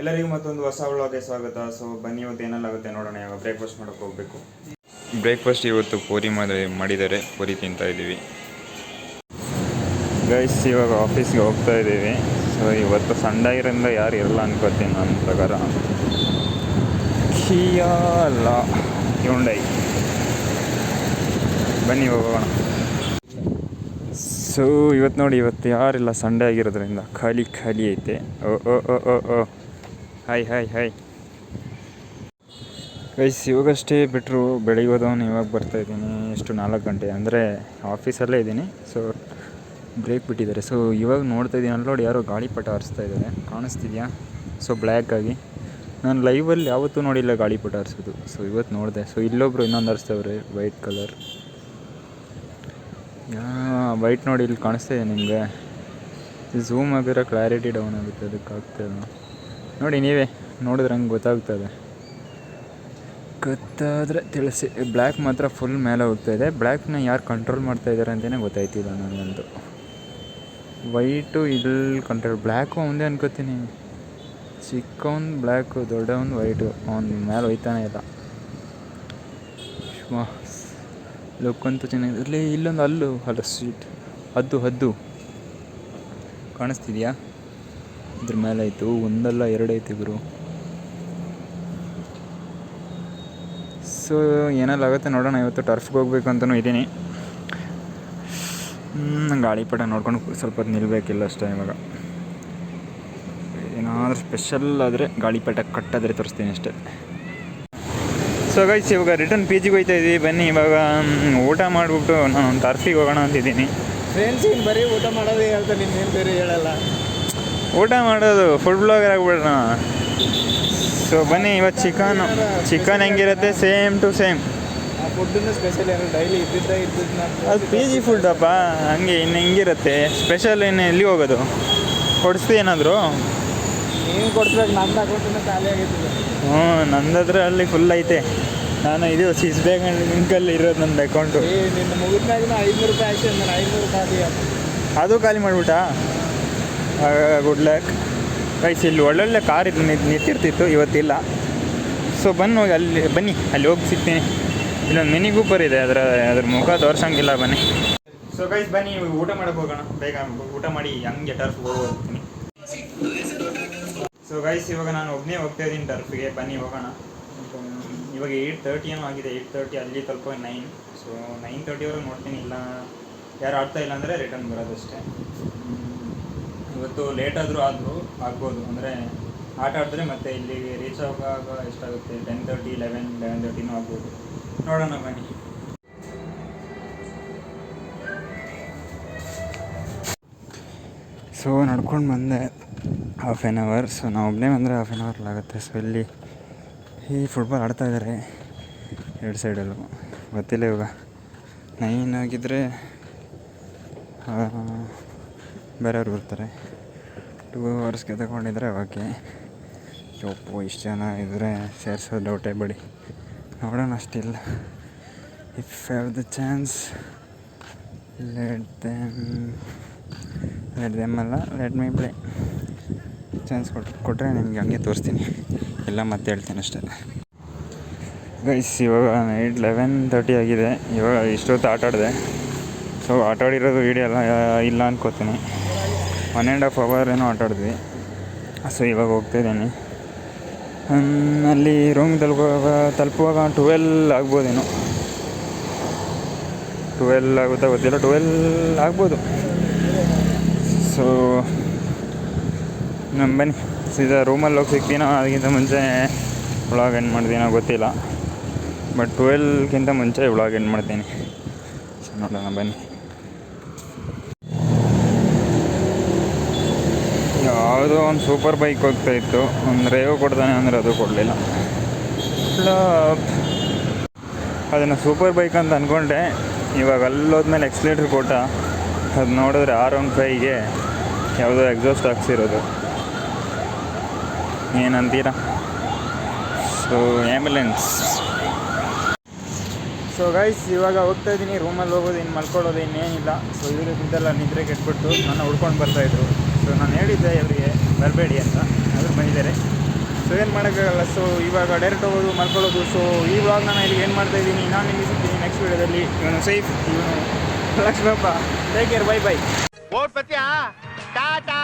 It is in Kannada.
ಎಲ್ಲರಿಗೂ ಮತ್ತೊಂದು ಹೊಸ ವ್ಲಾಗ್ಗೆ ಸ್ವಾಗತ. ಸೊ ಬನ್ನಿ ಇವತ್ತು ಏನೆಲ್ಲಾಗುತ್ತೆ ನೋಡೋಣ. ಇವಾಗ ಬ್ರೇಕ್ಫಾಸ್ಟ್ ಮಾಡೋಕೆ ಹೋಗಬೇಕು. ಬ್ರೇಕ್ಫಾಸ್ಟ್ ಇವತ್ತು ಪೂರಿ ಮಾಡಿ ಮಾಡಿದ್ದಾರೆ. ಪೂರಿ ತಿಂತಾ ಇದ್ದೀವಿ. ಗೈಸ್ ಇವಾಗ ಆಫೀಸ್ಗೆ ಹೋಗ್ತಾ ಇದ್ದೀವಿ. ಸೊ ಇವತ್ತು ಸಂಡೇ ಇರೋದ್ರಿಂದ ಯಾರು ಇರಲ್ಲ ಅನ್ಕೋತೀನಿ ನನ್ನ ಪ್ರಕಾರ. ಅಲ್ಲ ಹ್ಯುಂಡೈ ಬನ್ನಿ ಹೋಗೋಣ. ಸೊ ಇವತ್ತು ನೋಡಿ ಇವತ್ತು ಯಾರಿಲ್ಲ ಸಂಡೇ ಆಗಿರೋದ್ರಿಂದ. ಖಾಲಿ ಖಾಲಿ ಐತೆ. ಓ ಓ ಓ ಓ ಓ. ಹಾಯ್ ಹಾಯ್ ಹಾಯ್ ಗೈಸ್ ಇವಾಗಷ್ಟೇ ಬಿಟ್ಟರು ಬೆಳಿಗ್ಗೆ ಹೋದವನು ಇವಾಗ ಬರ್ತಾ ಇದ್ದೀನಿ. ಎಷ್ಟು ನಾಲ್ಕು ಗಂಟೆ. ಅಂದರೆ ಆಫೀಸಲ್ಲೇ ಇದ್ದೀನಿ. ಸೊ ಬ್ರೇಕ್ ಬಿಟ್ಟಿದ್ದಾರೆ. ಸೊ ಇವಾಗ ನೋಡ್ತಾ ಇದ್ದೀನಿ. ನೋಡಿ ಯಾರೋ ಗಾಳಿಪಟ ಹರಿಸ್ತಾ ಇದ್ದಾರೆ. ಕಾಣಿಸ್ತಿದ್ಯಾ? ಸೊ ಬ್ಲ್ಯಾಕ್ ಆಗಿ. ನಾನು ಲೈವಲ್ಲಿ ಯಾವತ್ತೂ ನೋಡಿಲ್ಲ ಗಾಳಿಪಟ ಹರಿಸೋದು. ಸೊ ಇವತ್ತು ನೋಡಿದೆ. ಸೊ ಇಲ್ಲೊಬ್ರು ಇನ್ನೊಂದು ಹರಿಸ್ತಾವ್ರೆ ವೈಟ್ ಕಲರ್ ಯಾ ವೈಟ್ ನೋಡಿ ಇಲ್ಲಿ ಕಾಣಿಸ್ತಾ ಇದೆ ನಿಮಗೆ. ಝೂಮ್ ಆಗಿರೋ ಕ್ಲಾರಿಟಿ ಡೌನ್ ಆಗುತ್ತೆ. ಅದಕ್ಕೆ ಆಗ್ತಾಯಿಲ್ಲ ನೋಡಿ, ನೀವೇ ನೋಡಿದ್ರೆ ಹಂಗೆ ಗೊತ್ತಾಗ್ತದೆ. ಗೊತ್ತಾದರೆ ತಿಳಿಸಿ. ಬ್ಲ್ಯಾಕ್ ಮಾತ್ರ ಫುಲ್ ಮೇಲೆ ಹೋಗ್ತಾ ಇದೆ. ಬ್ಲ್ಯಾಕ್ನ ಯಾರು ಕಂಟ್ರೋಲ್ ಮಾಡ್ತಾ ಇದ್ದಾರೆ ಅಂತಲೇ ಗೊತ್ತಾಯ್ತಿಲ್ಲ ನನಗಂತೂ. ವೈಟು ಇಲ್ಲಿ ಕಂಟ್ರೋಲ್ ಬ್ಲ್ಯಾಕು ಒಂದೇ ಅನ್ಕೋತೀನಿ. ಚಿಕ್ಕವನು ಬ್ಲ್ಯಾಕು ದೊಡ್ಡವನು ವೈಟು ಅವ್ನು ಮೇಲೆ ಹೋಯ್ತಾನೆ ಇಲ್ಲ. ಲುಕ್ ಅಂತೂ ಚೆನ್ನಾಗಿದೆ. ಇಲ್ಲಿ ಇಲ್ಲೊಂದು ಅಲ್ಲು ಅಲ್ಲ ಸ್ವೀಟ್ ಹದ್ದು ಹದ್ದು. ಕಾಣಿಸ್ತಿದ್ಯಾ? ಇದ್ರ ಮೇಲೆ ಆಯಿತು. ಒಂದಲ್ಲ ಎರಡು ಐತಿ ಗುರು. ಸೊ ಏನೆಲ್ಲ ಆಗುತ್ತೆ ನೋಡೋಣ. ಇವತ್ತು ಟರ್ಫ್ಗೆ ಹೋಗ್ಬೇಕು ಅಂತಲೂ ಇದ್ದೀನಿ. ಗಾಳಿ ಗಾಳಿಪಟ ನೋಡ್ಕೊಂಡು ಸ್ವಲ್ಪ ಹೊತ್ತು ನಿಲ್ಬೇಕಿಲ್ಲ ಅಷ್ಟೇ ಇವಾಗ. ಏನಾದರೂ ಸ್ಪೆಷಲ್ ಆದರೆ ಗಾಳಿಪಟ ಕಟ್ಟಾದರೆ ತೋರಿಸ್ತೀನಿ ಅಷ್ಟೇ. ಸೊ ಗೈಸ್ ಇವಾಗ ರಿಟರ್ನ್ ಪಿ ಜಿಗೆ ಹೋಗ್ತಾ ಇದ್ದೀವಿ ಬನ್ನಿ, ಇವಾಗ ಊಟ ಮಾಡಿಬಿಟ್ಟು ನಾನು ಟರ್ಫಿಗೆ ಹೋಗೋಣ ಅಂತಿದ್ದೀನಿ ಫ್ರೆಂಡ್ಸ್ ಇನ್ನು ಬರೀ ಊಟ ಮಾಡೋದೇ ಹೇಳ್ತಾರೆ ನಿನ್ನೇನು ಬೇರೆ ಹೇಳಲ್ಲ. ಊಟ ಮಾಡೋದು ಫುಡ್ ಬ್ಲಾಗರ್ ಆಗ್ಬಿಡೋಣ. ಸೊ ಬನ್ನಿ ಇವತ್ತು ಚಿಕನ್ ಚಿಕನ್ ಹೆಂಗಿರುತ್ತೆ? ಸೇಮ್ ಟು ಸೇಮ್ ಆ ಫುಡ್ಡನ್ನು ಸ್ಪೆಷಲ್ ಏನು ಡೈಲಿ ಇದ್ದಿದ್ದ ಇದ್ದಿದ್ದನ್ನ ಅದು ಪಿ ಜಿ ಫುಡ್ಡಪ್ಪ ಹಂಗೆ ಇನ್ನು ಹೆಂಗಿರುತ್ತೆ? ಸ್ಪೆಷಲ್ ಇನ್ನು ಎಲ್ಲಿ ಹೋಗೋದು? ಕೊಡಿಸ್ತಿ ಏನಾದರೂ? ನೀನು ಕೊಡ್ಸ್ಬೇಕು ನಂದು ಅಕೌಂಟ್ ಖಾಲಿ ಆಗಿತ್ತು ಹ್ಞೂ ನಂದತ್ರ ಅಲ್ಲಿ ಫುಲ್ ಐತೆ. ನಾನು ಇದು ಸಿಸ್ ಬ್ಯಾಂಕ್ ಲಿಂಕಲ್ಲಿ ಇರೋದು ನಂದು ಅಕೌಂಟು ಏ ನಿನ್ನ ಮುಗಿದ್ಮ್ಯಾಗಿನ ಐನೂರು ರೂಪಾಯಿ ಆಯ್ತು ನಾನು ಐನೂರು ಖಾಲಿ ಅದು ಖಾಲಿ ಮಾಡಿಬಿಟ್ಟಾ? ಗುಡ್ ಲಕ್ ಗೈಸ್ ಇಲ್ಲಿ ಒಳ್ಳೊಳ್ಳೆ ಕಾರ್ ಇದು ನಿಂತ್- ನಿಂತಿರ್ತಿತ್ತು, ಇವತ್ತಿಲ್ಲ. ಸೊ ಬನ್ನಿ ಹೋಗಿ ಅಲ್ಲಿ, ಬನ್ನಿ, ಅಲ್ಲಿ ಹೋಗಿ ಸಿಗ್ತೀನಿ ಇಲ್ಲೊಂದು ಮಿನಿ ಗೂಪರ್ ಇದೆ, ಅದರ, ಅದ್ರ ಮುಖ ತೋರ್ಸಂಗಿಲ್ಲ, ಬನ್ನಿ. ಸೊ ಗೈಸ್ ಬನ್ನಿ, ಊಟ ಮಾಡಕ್ಕೆ ಹೋಗೋಣ. ಬೇಗ ಊಟ ಮಾಡಿ, ಹಂಗೆ ಟರ್ಫ್ ಹೋಗ್ತೀನಿ. ಸೊ ಗೈಸ್ ಇವಾಗ ನಾನು ಒಬ್ಬನೇ ಹೋಗ್ತಾ ಇದ್ದೀನಿ ಟರ್ಫಿಗೆ ಬನ್ನಿ, ಹೋಗೋಣ. ಇವಾಗ ಏಯ್ಟ್ ತರ್ಟಿ ಏನೋ ಆಗಿದೆ. ಏಯ್ಟ್ ತರ್ಟಿ ಅಲ್ಲಿ ತಲುಪೋ ನೈನ್ ಸೊ ನೈನ್ ತರ್ಟಿವರೆಗೆ ನೋಡ್ತೀನಿ. ಇಲ್ಲ, ಯಾರು ಆಡ್ತಾ ಇಲ್ಲ ಅಂದರೆ ರಿಟರ್ನ್ ಬರೋದಷ್ಟೇ. ಇವತ್ತು ಲೇಟ್ ಆದರೂ ಆದರೂ ಆಗ್ಬೋದು. ಅಂದರೆ ಆಟ ಆಡಿದ್ರೆ ಮತ್ತೆ ಇಲ್ಲಿ ರೀಚ್ ಆಗುವಾಗ ಎಷ್ಟಾಗುತ್ತೆ ಟೆನ್ ತರ್ಟಿ ಲೆವೆನ್ ಲೆವೆನ್ ತರ್ಟಿನೂ ಆಗ್ಬೋದು. ನೋಡೋಣ ಬನ್ನಿ. ಸೊ ನಡ್ಕೊಂಡು ಬಂದೆ ಹಾಫ್ ಆ್ಯನ್ ಅವರ್ ಸೊ ನಾವು ಒಬ್ಬನೇ ಬಂದರೆ ಹಾಫ್ ಆ್ಯನ್ ಅವರ್ ಆಗುತ್ತೆ. ಸೊ ಇಲ್ಲಿ ಈ ಫುಟ್ಬಾಲ್ ಆಡ್ತಾ ಇದ್ದಾರೆ ಎರಡು ಸೈಡಲ್ಲೂ ಗೊತ್ತಿಲ್ಲ ಇವಾಗ. ನೈನ್ ಆಗಿದ್ದರೆ ಬೇರೆಯವ್ರು ಬರ್ತಾರೆ. Two ಅವರ್ಸ್ಗೆ ತಗೊಂಡಿದ್ರೆ okay. ಚೊಪ್ಪು ಇಷ್ಟು ಜನ ಇದ್ದರೆ ಸೇರಿಸೋ ಡೌಟೇ ಬಿಡಿ. ನೋಡೋಣ ಅಷ್ಟಿಲ್ಲ if have the chance let them let them ಅಲ್ಲ ಲೆಟ್ ಮೈ ಬಿಡಿ ಚಾನ್ಸ್ ಕೊಟ್ಟು ಕೊಟ್ಟರೆ ನಿಮಗೆ ಹಂಗೆ ತೋರಿಸ್ತೀನಿ. ಎಲ್ಲ ಮತ್ತೆ ಹೇಳ್ತೀನಿ ಅಷ್ಟೇ. ಗೈಸ್ ಇವಾಗ ನೈಟ್ ಲೆವೆನ್ ತರ್ಟಿ ಆಗಿದೆ. ಇವಾಗ ಇಷ್ಟೊತ್ತು ಆಟ ಆಡಿದೆ ಸೊ ಆಟಾಡಿರೋದು ವೀಡಿಯೋ ಇಲ್ಲ ಅನ್ಕೋತೀನಿ. ಒನ್ ಆ್ಯಂಡ್ ಹಾಫ್ ಅವರ್ ಏನೋ ಆಟಾಡಿದ್ವಿ ಸೊ ಇವಾಗ ಹೋಗ್ತಾ ಇದ್ದೀನಿ. ಹ್ಮ್, ಅಲ್ಲಿ ರೂಮ್ ತಲುಪುವಾಗ ತಲುಪುವಾಗ ಟುವೆಲ್ ಆಗ್ಬೋದೇನೋ. ಟುವೆಲ್ ಆಗುತ್ತಾ ಗೊತ್ತಿಲ್ಲ ಟುವೆಲ್ ಆಗ್ಬೋದು. ಸೊ ನಮ್ಮ ಬನ್ನಿ. ಸೀದಾ ರೂಮಲ್ಲಿ ಹೋಗಿ ಸಿಗ್ತೀನೋ ಅದಕ್ಕಿಂತ ಮುಂಚೆ ವ್ಲಾಗ್ ಎಂಡ್ ಮಾಡ್ತೀನೋ ಗೊತ್ತಿಲ್ಲ. ಬಟ್ ಟ್ವೆಲ್ಗಿಂತ ಮುಂಚೆ ವ್ಲಾಗ್ ಎಂಡ್ ಮಾಡ್ತೀನಿ. ನೋಡೋಣ ಬನ್ನಿ. ಯಾವುದೋ ಒಂದು ಸೂಪರ್ ಬೈಕ್ ಹೋಗ್ತಾ ಇತ್ತು. ಒಂದು ರೇವ್ ಕೊಡ್ತಾನೆ ಅಂದರೆ ಅದು ಕೊಡಲಿಲ್ಲ. ಅದನ್ನು ಸೂಪರ್ ಬೈಕ್ ಅಂತ ಅಂದ್ಕೊಂಡೆ ಇವಾಗ ಅಲ್ಲೋದ್ಮೇಲೆ ಎಕ್ಸ್ಲೇಟ್ರ್ ಕೊಟ್ಟ. ಅದು ನೋಡಿದ್ರೆ ಆರ್ ಒನ್ ಫೈವ್ಗೆ ಯಾವುದೋ ಎಕ್ಸಾಸ್ಟ್ ಹಾಕ್ಸಿರೋದು. ಏನಂತೀರಾ? ಸೊ ಆ್ಯಂಬುಲೆನ್ಸ್ ಸೊ ಗೈಸ್ ಇವಾಗ ಹೋಗ್ತಾ ಇದ್ದೀನಿ. ರೂಮಲ್ಲಿ ಹೋಗೋದು ಇನ್ನು ಮಲ್ಕೊಳ್ಳೋದು ಇನ್ನೇನಿಲ್ಲ. ಸೊ ಇವರು ಇದ್ದೆಲ್ಲ ನಿದ್ರೆ ಕೆಟ್ಬಿಟ್ಟು ನನ್ನ ಹುಡ್ಕೊಂಡು ಬರ್ತಾಯಿದ್ರು ಸೊ ನಾನು ಹೇಳಿದ್ದೆ ಇವರಿಗೆ, ಬರಬೇಡಿ ಅಂತ. ಆದರೂ ಬಂದಿದ್ದಾರೆ. ಸೊ ಏನು ಮಾಡೋಕ್ಕಾಗಲ್ಲ. ಸೊ ಇವಾಗ ಡೈರೆಕ್ಟ್ ಹೋಗೋದು ಮಲ್ಕೊಳ್ಳೋದು. ಸೊ ಈ ವ್ಲಾಗ್ ನಾನು ಇಲ್ಲಿ ಏನು ಮಾಡ್ತಾ ಇದ್ದೀನಿ, ನಾನು ನಿಮಗೆ ಸಿಗ್ತೀನಿ ನೆಕ್ಸ್ಟ್ ವೀಡಿಯೋದಲ್ಲಿ. ಇವನು ಸೇಫ್ ಇವನು Lakshmappa. Take care bye bye vote ಪತ್ಯ ಟಾಟಾ!